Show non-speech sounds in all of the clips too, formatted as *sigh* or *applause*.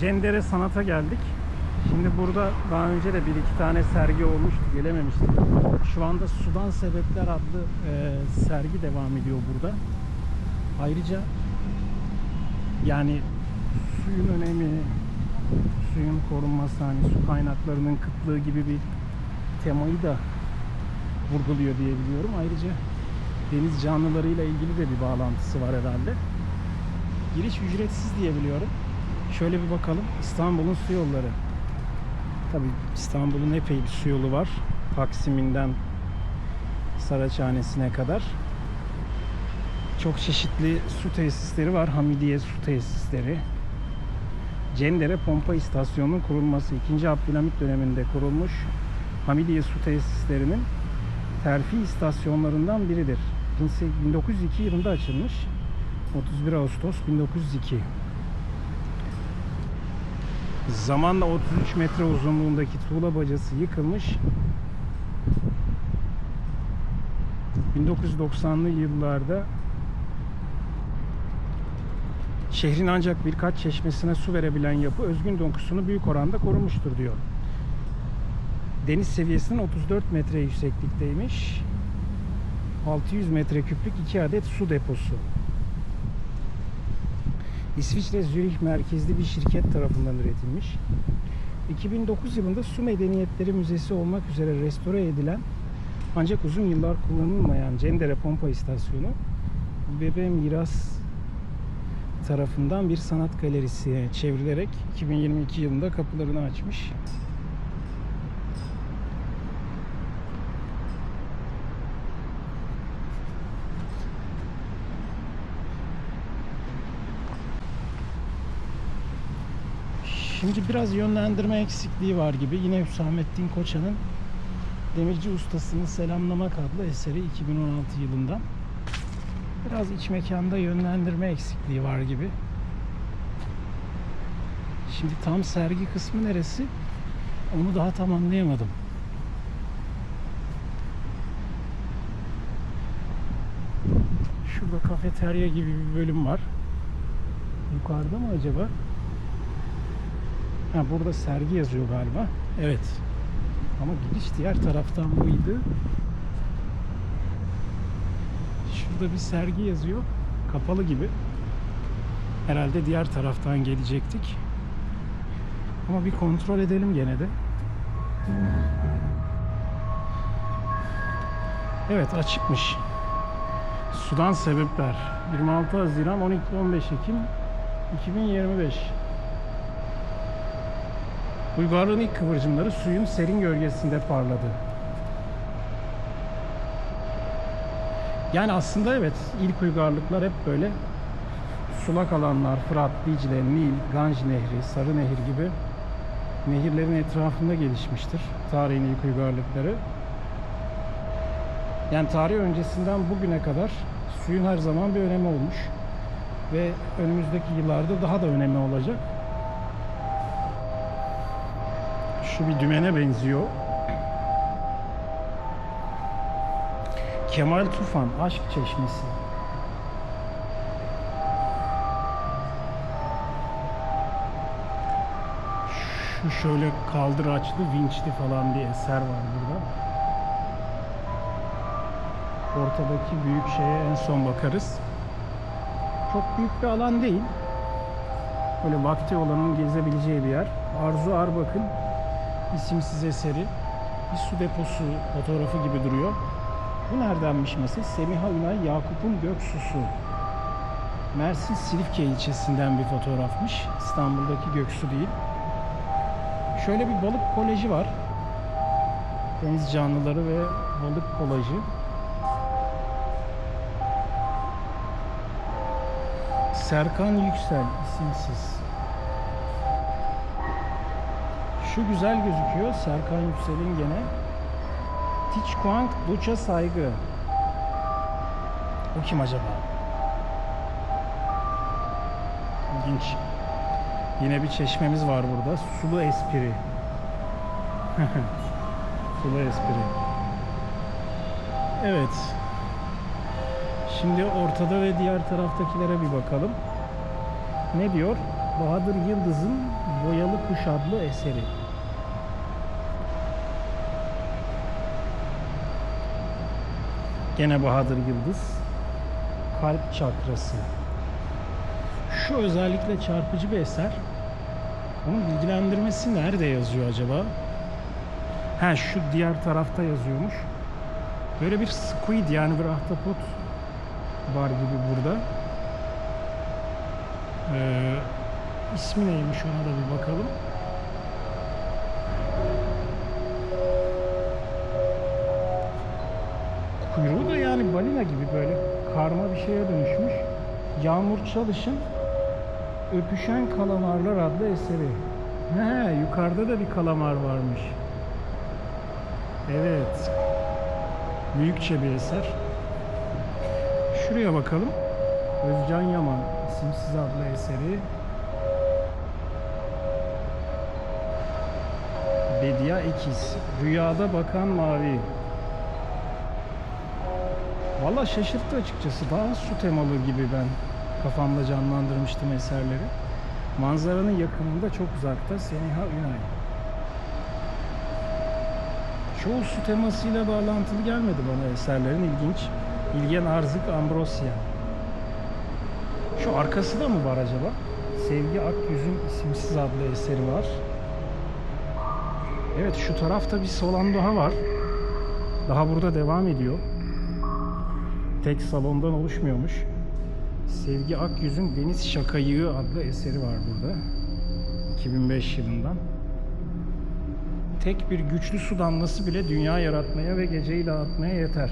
Cendere Sanat'a geldik. Şimdi burada daha önce de bir iki tane sergi olmuştu. Gelememiştik. Şu anda Sudan Sebepler adlı e, sergi devam ediyor burada. Ayrıca yani suyun önemi, suyun korunması, hani su kaynaklarının kıtlığı gibi bir temayı da vurguluyor diye biliyorum. Ayrıca deniz canlılarıyla ilgili de bir bağlantısı var herhalde. Giriş ücretsiz diye biliyorum. Şöyle bir bakalım. İstanbul'un su yolları. Tabii İstanbul'un epey bir su yolu var. Taksim'inden Saraçhane'sine kadar. Çok çeşitli su tesisleri var. Hamidiye su tesisleri. Cendere Pompa İstasyonu'nun kurulması 2. Abdülhamit döneminde kurulmuş Hamidiye su tesislerinin terfi istasyonlarından biridir. 1902 yılında açılmış. 31 Ağustos 1902. Zamanla 33 metre uzunluğundaki tuğla bacası yıkılmış. 1990'lı yıllarda şehrin ancak birkaç çeşmesine su verebilen yapı özgün dokusunu büyük oranda korumuştur diyor. Deniz seviyesinin 34 metre yükseklikteymiş. 600 metreküplük 2 adet su deposu. İsviçre Zürih merkezli bir şirket tarafından üretilmiş. 2009 yılında Su Medeniyetleri Müzesi olmak üzere restore edilen ancak uzun yıllar kullanılmayan Cendere Pompa İstasyonu Bebe Miras tarafından bir sanat galerisi çevrilerek 2022 yılında kapılarını açmış. Şimdi biraz yönlendirme eksikliği var gibi. Yine Hüsamettin Koçan'ın Demirci Ustasını Selamlamak adlı eseri 2016 yılından. Biraz iç mekanda yönlendirme eksikliği var gibi. Şimdi tam sergi kısmı neresi? Onu daha tam anlayamadım. Şurada kafeterya gibi bir bölüm var. Yukarıda mı acaba? Ha burada sergi yazıyor galiba. Evet. Ama giriş diğer taraftan mıydı? Şurada bir sergi yazıyor. Kapalı gibi. Herhalde diğer taraftan gelecektik. Ama bir kontrol edelim gene de. Evet açıkmış. Sudan sebepler. 26 Haziran 12-15 Ekim 2025. Uygarlığın ilk kıvırcımları suyun serin gölgesinde parladı. Yani aslında evet ilk uygarlıklar hep böyle sulak alanlar, Fırat, Dicle, Nil, Ganj Nehri, Sarı Nehir gibi nehirlerin etrafında gelişmiştir tarihin ilk uygarlıkları. Yani tarih öncesinden bugüne kadar suyun her zaman bir önemi olmuş ve önümüzdeki yıllarda daha da önemi olacak. Şu bir dümene benziyor. Kemal Tufan Aşk Çeşmesi. Şu şöyle kaldıraçlı, vinçli falan bir eser var burada. Ortadaki büyük şeye en son bakarız. Çok büyük bir alan değil. Böyle vakti olanın gezebileceği bir yer. Arzu Arbak'ın isimsiz eseri. Bir su deposu fotoğrafı gibi duruyor. Bu neredenmiş mesela? Semiha Ünay Yakup'un Göksusu. Mersin Silifke ilçesinden bir fotoğrafmış. İstanbul'daki Göksu değil. Şöyle bir balık koleji var. Deniz canlıları ve balık kolajı. Serkan Yüksel isimsiz. Şu güzel gözüküyor Serkan Yüksel'in gene. Teach Duça Saygı. O kim acaba? İlginç. Yine bir çeşmemiz var burada. Sulu espri. *laughs* Sulu espri. Evet. Şimdi ortada ve diğer taraftakilere bir bakalım. Ne diyor? Bahadır Yıldız'ın Boyalı Kuş adlı eseri. Gene Bahadır Yıldız. Kalp çakrası. Şu özellikle çarpıcı bir eser. Onun bilgilendirmesi nerede yazıyor acaba? Ha şu diğer tarafta yazıyormuş. Böyle bir squid yani bir ahtapot var gibi burada. Ee, ismi neymiş ona da bir bakalım. Yani balina gibi böyle karma bir şeye dönüşmüş. Yağmur Çalış'ın Öpüşen Kalamarlar adlı eseri. He, yukarıda da bir kalamar varmış. Evet. Büyükçe bir eser. Şuraya bakalım. Özcan Yaman isimsiz adlı eseri. Bedia Ekiz. Rüyada Bakan Mavi. Valla şaşırttı açıkçası. Daha su temalı gibi ben kafamda canlandırmıştım eserleri. Manzaranın yakınında çok uzakta Seniha Ünay. Çoğu su temasıyla bağlantılı gelmedi bana eserlerin ilginç. İlgen Arzık Ambrosya. Şu arkası da mı var acaba? Sevgi Akyüz'ün isimsiz adlı eseri var. Evet şu tarafta bir solan daha var. Daha burada devam ediyor. Tek salondan oluşmuyormuş. Sevgi Akyüz'ün Deniz Şakayığı adlı eseri var burada. 2005 yılından. Tek bir güçlü su damlası bile dünya yaratmaya ve geceyi dağıtmaya yeter.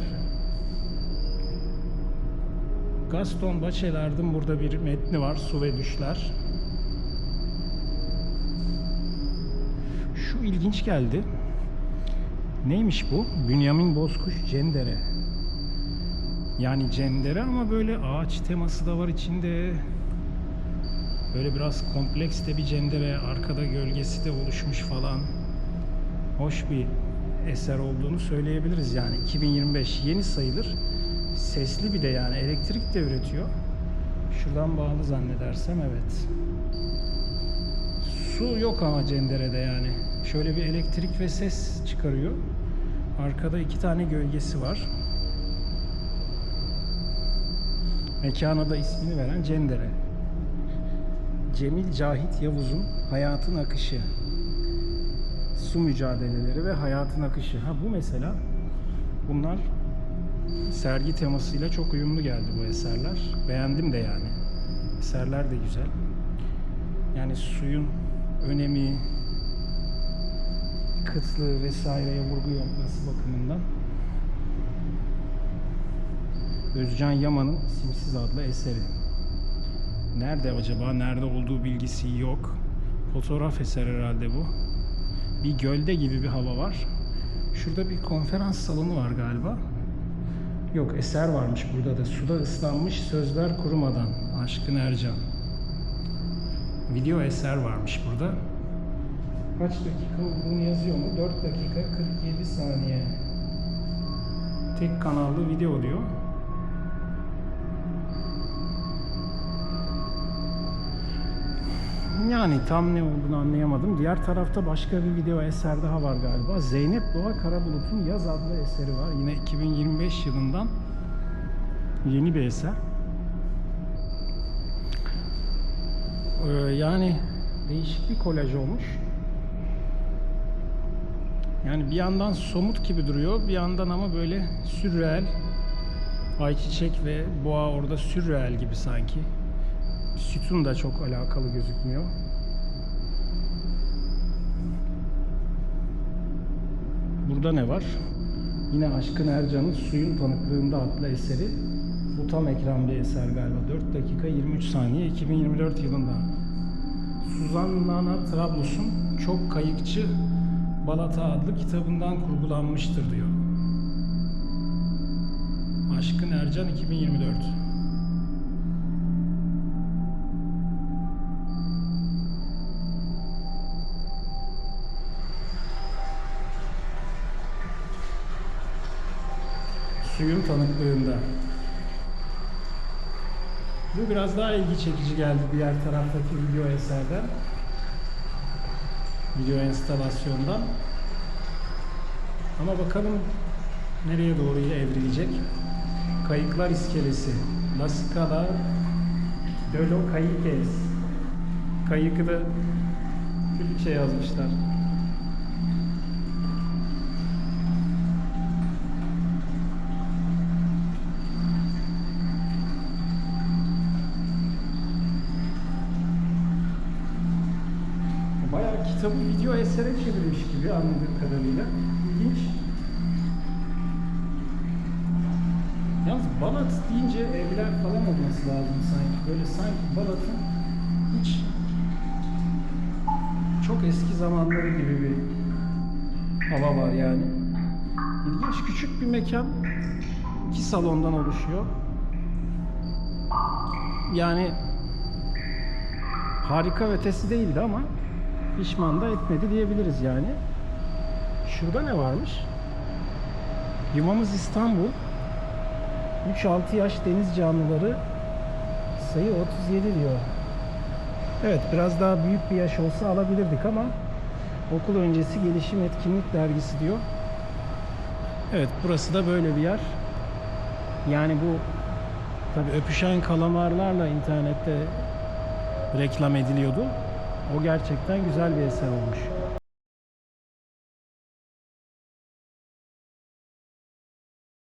Gaston Bachelard'ın burada bir metni var. Su ve Düşler. Şu ilginç geldi. Neymiş bu? Bünyamin Bozkuş Cendere. Yani cendere ama böyle ağaç teması da var içinde. Böyle biraz kompleks de bir cendere. Arkada gölgesi de oluşmuş falan. Hoş bir eser olduğunu söyleyebiliriz yani. 2025 yeni sayılır. Sesli bir de yani elektrik de üretiyor. Şuradan bağlı zannedersem evet. Su yok ama cenderede yani. Şöyle bir elektrik ve ses çıkarıyor. Arkada iki tane gölgesi var. Mekana da ismini veren Cendere. Cemil Cahit Yavuz'un Hayatın Akışı. Su mücadeleleri ve hayatın akışı. Ha bu mesela bunlar sergi temasıyla çok uyumlu geldi bu eserler. Beğendim de yani. Eserler de güzel. Yani suyun önemi, kıtlığı vesaireye vurgu yapması bakımından Özcan Yaman'ın Simsiz adlı eseri. Nerede acaba? Nerede olduğu bilgisi yok. Fotoğraf eser herhalde bu. Bir gölde gibi bir hava var. Şurada bir konferans salonu var galiba. Yok eser varmış burada da. Suda ıslanmış sözler kurumadan. Aşkın Ercan. Video eser varmış burada. Kaç dakika olduğunu yazıyor mu? 4 dakika 47 saniye. Tek kanallı video diyor. Yani tam ne olduğunu anlayamadım. Diğer tarafta başka bir video eser daha var galiba. Zeynep Doğa Karabulut'un Yaz adlı eseri var. Yine 2025 yılından yeni bir eser. Ee, yani değişik bir kolaj olmuş. Yani bir yandan somut gibi duruyor, bir yandan ama böyle sürreel. Ayçiçek ve boğa orada sürreel gibi sanki. Sütun da çok alakalı gözükmüyor. Burada ne var? Yine Aşkın Ercan'ın Suyun Tanıklığında adlı eseri. Bu tam ekran bir eser galiba. 4 dakika 23 saniye 2024 yılında. Suzan Nana Trablus'un Çok Kayıkçı Balata adlı kitabından kurgulanmıştır diyor. Aşkın Ercan 2024 Suyun tanıklığında. Bu biraz daha ilgi çekici geldi diğer taraftaki video eserden. Video enstalasyondan. Ama bakalım nereye doğru evrilecek. Kayıklar iskelesi. La Scala de los Caíques. Kayıkı da Türkçe yazmışlar. Video esere çevirmiş gibi anladığım kadarıyla. İlginç. Yalnız Balat deyince evler falan olması lazım sanki. Böyle sanki Balat'ın hiç çok eski zamanları gibi bir hava var yani. İlginç küçük bir mekan. iki salondan oluşuyor. Yani harika ötesi değildi ama pişman da etmedi diyebiliriz yani. Şurada ne varmış? Yuvamız İstanbul. 3-6 yaş deniz canlıları sayı 37 diyor. Evet biraz daha büyük bir yaş olsa alabilirdik ama okul öncesi gelişim etkinlik dergisi diyor. Evet burası da böyle bir yer. Yani bu tabi öpüşen kalamarlarla internette reklam ediliyordu. O gerçekten güzel bir eser olmuş.